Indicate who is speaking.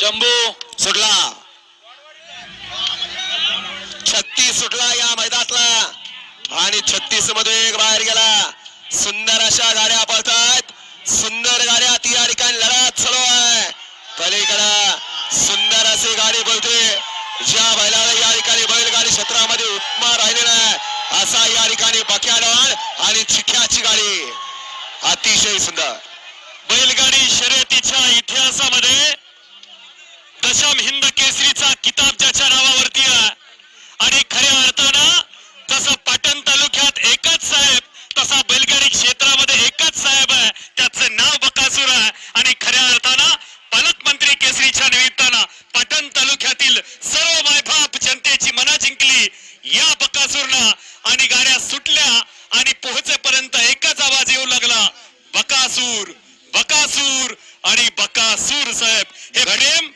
Speaker 1: शंभू
Speaker 2: सुटला. छत्तीस सुटला या मैदानातला. आणि छत्तीसमध्ये एक बाहेर गेला. सुंदर अशा गाड्या पळतात सुंदर गाड्या ती या ठिकाणी लढत चालू आहे. पलीकडे सुंदर अशी गाडी बोलते ज्या बैलाला या ठिकाणी बैलगाडी क्षेत्रामध्ये उपमा राहिलेला आहे असा या ठिकाणी बक्याडवान आणि चिख्याची गाडी. अतिशय सुंदर.
Speaker 1: बैलगाडी शर्यत दशम हिंद केसरीचा किताब ज्याच्या नावावरती आहे. आणि खऱ्या अर्थानं जसं पाटण तालुक्यात एकच साहेब तसा बैलगाडी क्षेत्रामध्ये एकच साहेब आहे. त्याचं नाव बकासूर आहे. आणि खऱ्या अर्थानं पालकमंत्री केसरीच्या निमित्तानं पाटण तालुक्यातील सर्व मायबाप जनतेची मना जिंकली या बकासूरनं. आणि गाड्या सुटल्या आणि पोहोचेपर्यंत एकच आवाज येऊ लागला बकासूर बकासूर आणि बकासूर साहेब. हे प्रेम